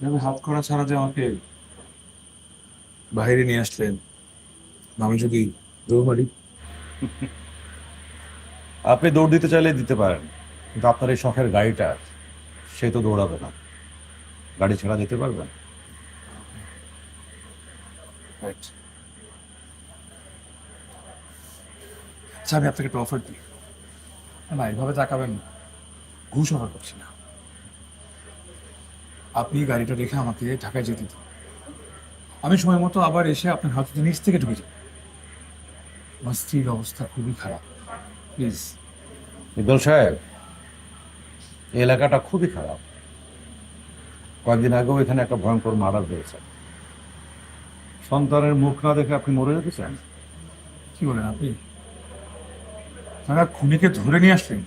এভাবে হাত করা ছাড়া যে আমাকে বাইরে নিয়ে আসলেন আমি যদি দৌড় মারি। আপনি দৌড় দিতে চাইলে দিতে পারেন কিন্তু আপনার এই শখের গাড়িটা সে তো দৌড়াবে না। গাড়ি ছাড়া দিতে পারবেন আচ্ছা আমি আপনাকে একটা অফার দিই। না এভাবে তাকাবেন ঘুষ অফার করছি না। আপনি গাড়িটা রেখে আমাকে ঢাকায় যেতে দিন। আমি সময় মতো আবার এসে আপনার হাতে নিচ থেকে ঢুকে যাই। আমার স্ত্রীর অবস্থা খুবই খারাপ। প্লিজ ইকবাল সাহেব এলাকাটা খুবই খারাপ। কয়েকদিন আগেও এখানে একটা ভয়ঙ্কর মারা হয়েছে। সন্তানের মুখ না দেখে আপনি মরে যেতে চান? কি বলেন আপনি? তারা খুনিকে ধরে নিয়ে আসলেন।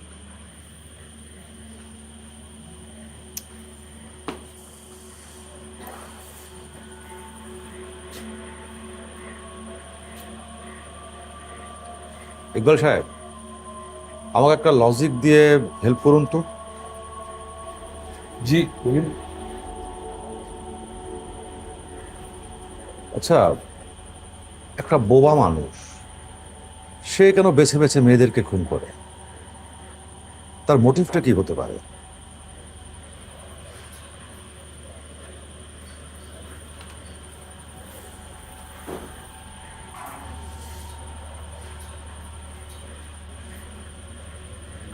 ইকবাল সাহেব আমাকে একটা লজিক দিয়ে হেল্প করুন তো। জি আচ্ছা একটা বোবা মানুষ সে কেন বেছে বেছে মেয়েদেরকে খুন করে? তার মোটিভটা কি হতে পারে?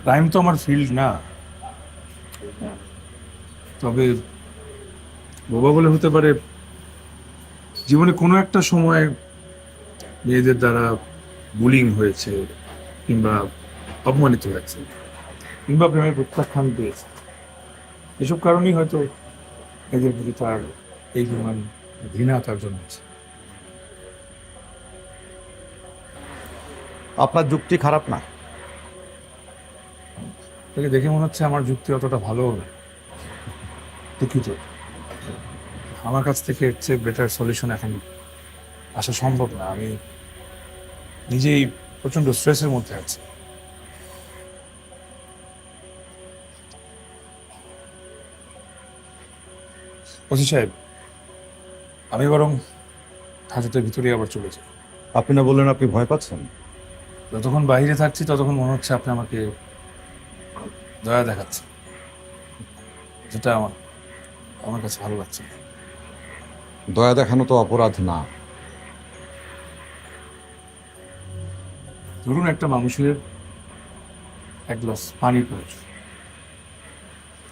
ক্রাইম তো আমার ফিল্ড না। তবে বোবা বলে হতে পারে, জীবনে কোনো একটা সময় মেয়েদের দ্বারা বুলিং হয়েছে কিংবা অপমানিত হয়েছে কিংবা প্রেমের প্রত্যাখ্যান পেয়েছে। এসব কারণেই হয়তো এদের প্রতি তার এই পরিমাণ ঘৃণা তার জন্মেছে আপনার যুক্তি খারাপ না। তাকে দেখে মনে হচ্ছে আমার যুক্তি অতটা ভালো হবে। দুঃখিত আমার কাছ থেকে এর চেয়ে বেটার সলিউশন এখন আসা সম্ভব না। আমি নিজেই প্রচণ্ড স্ট্রেসের মধ্যে আছি। ওসি সাহেব আমি বরং হাজতের ভিতরে আবার চলে যাই। আপনি না বললেন আপনি ভয় পাচ্ছেন? যতক্ষণ বাইরে থাকছি ততক্ষণ মনে হচ্ছে আপনি আমাকে দয়া দেখাচ্ছে। যেটা আমার আমার কাছে ভালো লাগছে না। দয়া দেখানো তো অপরাধ না। ধরুন একটা মানুষের এক গ্লাস পানি প্রয়োজন।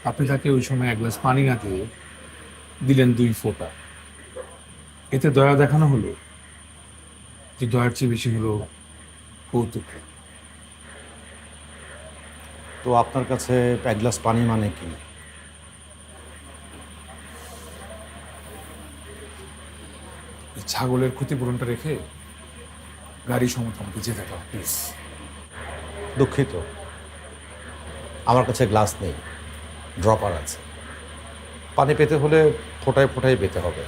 আপনি তাকে ওই সময় এক গ্লাস পানি না দিয়ে দিলেন দুই ফোঁটা। এতে দয়া দেখানো হলো যে দয়ার চেয়ে বেশি হলো কৌতুক। তো আপনার কাছে এক গ্লাস পানি মানে কি? ছাগলের ক্ষতিপূরণটা রেখে গাড়ি সমত আমাকে যেতে দাও প্লিজ দুঃখিত। আমার কাছে গ্লাস নেই ড্রপার আছে। পানি পেতে হলে ফোটায় ফোটায় পেতে হবে।